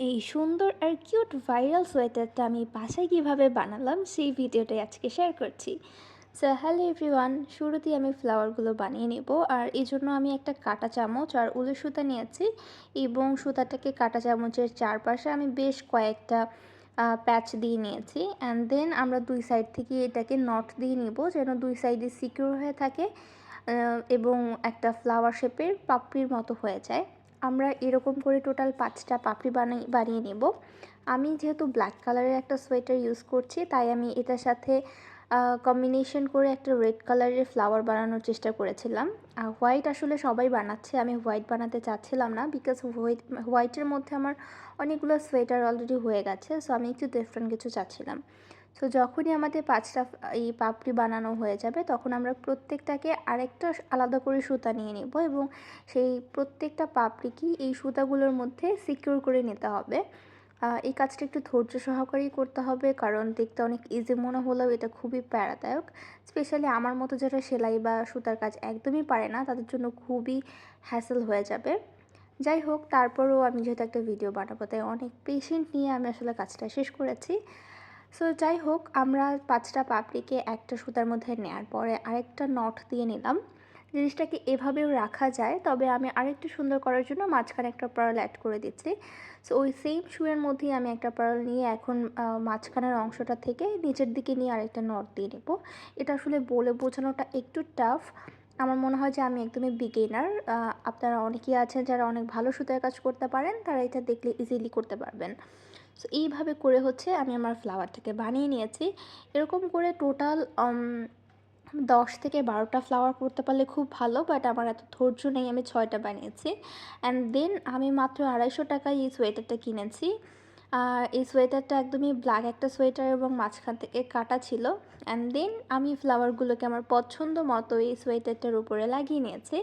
এই সুন্দর আর cute viral সোয়েটারটা আমি বাসায় কীভাবে বানালাম সেই ভিডিওটাই আজকে শেয়ার করছি। সো হ্যালো এভরিওয়ান শুরুতেই আমি ফ্লাওয়ারগুলো বানিয়ে নেব। আর এই জন্য আমি একটা কাটা চামচ আর উলের সুতা নিয়েছি এবং সুতাটাকে কাটা চামচের চারপাশে আমি বেশ কয়েকটা প্যাচ দিয়ে নিয়েছি। অ্যান্ড দেন আমরা দুই সাইড থেকে এটাকে নট দিয়ে নিব যেন দুই সাইডে সিকিউর হয়ে থাকে এবং একটা ফ্লাওয়ার শেপের পাপড়ির মতো হয়ে যায়। আমরা এরকম করে টোটাল পাঁচটা পাপড়ি বানাই, বানিয়ে নেব। আমি যেহেতু ব্ল্যাক কালারের একটা সোয়েটার ইউজ করছি, তাই আমি এটার সাথে কম্বিনেশন করে একটা রেড কালারের ফ্লাওয়ার বানানোর চেষ্টা করেছিলাম। আর হোয়াইট আসলে সবাই বানাচ্ছে, আমি হোয়াইট বানাতে চাচ্ছিলাম না বিকজ হোয়াইট হোয়াইটের মধ্যে আমার অনেকগুলো সোয়েটার অলরেডি হয়ে গেছে সো আমি একটু ডিফারেন্ট কিছু চাচ্ছিলাম। সো যখনই আমাদের পাঁচটা এই পাপড়ি বানানো হয়ে যাবে, তখন আমরা প্রত্যেকটাকে আরেকটা আলাদা করে সুতা নিয়ে নেব এবং সেই প্রত্যেকটা পাপড়িকেই এই সুতাগুলোর মধ্যে সিকিউর করে নিতে হবে। এই কাজটা একটু ধৈর্য সহকারেই করতে হবে, কারণ দেখতে অনেক ইজি মনে হলেও এটা খুবই প্যারাদায়ক। স্পেশালি আমার মতো যারা সেলাই বা সুতার কাজ একদমই পারে না, তাদের জন্য খুবই হ্যাসেল হয়ে যাবে। যাই হোক, তারপরেও আমি যেহেতু একটা ভিডিও বানাবো, তাই অনেক পেশেন্ট নিয়ে আমি আসলে কাজটা শেষ করেছি। সো যাই হোক আমরা পাঁচটা পাপড়িকে একটা সুতার মধ্যে নেওয়ার পরে আরেকটা নট দিয়ে নিলাম। জিনিসটাকে এভাবেও রাখা যায়, তবে আমি আরেকটু সুন্দর করার জন্য মাঝখানে একটা পার্ল অ্যাড করে দিচ্ছি। সো ওই সেম শুয়ের মধ্যেই আমি একটা পার্ল নিয়ে এখন মাঝখানের অংশটা থেকে নিচের দিকে নিয়ে আরেকটা নট দিয়ে নেব। এটা আসলে বলে বোঝানোটা একটু টাফ আমার মনে হয় যে আমি একদমই বিগেনার আপনারা অনেকেই আছেন যারা অনেক ভালো সুতার কাজ করতে পারেন, তারা এটা দেখলে ইজিলি করতে পারবেন। সো এইভাবে করে হচ্ছে আমি আমার ফ্লাওয়ারটাকে বানিয়ে নিয়েছি। এরকম করে টোটাল দশ থেকে বারোটা ফ্লাওয়ার করতে পারলে খুব ভালো বাট আমার এত ধৈর্য নেই, আমি ছয়টা বানিয়েছি। অ্যান্ড দেন আমি মাত্র আড়াইশো টাকায় এই সোয়েটারটা কিনেছি। আর এই সোয়েটারটা একদমই ব্ল্যাক একটা সোয়েটার এবং মাঝখান থেকে কাটা ছিল। অ্যান্ড দেন আমি ফ্লাওয়ারগুলোকে আমার পছন্দ মতো এই সোয়েটারটার উপরে লাগিয়ে নিয়েছি।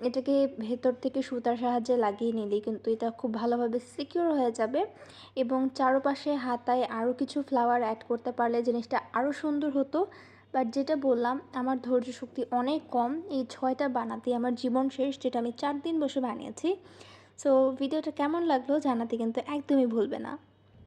এটাকে ভেতর থেকে সুতার সাহায্যে লাগিয়ে নিলে কিন্তু এটা খুব ভালোভাবে সিকিউর হয়ে যাবে এবং চারপাশে হাতায় আরও কিছু ফ্লাওয়ার অ্যাড করতে পারলে জিনিসটা আরও সুন্দর হতো। বাট যেটা বললাম, আমার ধৈর্য শক্তি অনেক কম। এই ছয়টা বানাতে আমার জীবন শেষ, যেটা আমি চার দিন বসে বানিয়েছি। সো ভিডিওটা কেমন লাগল জানাতে কিন্তু একদমই ভুলবে না।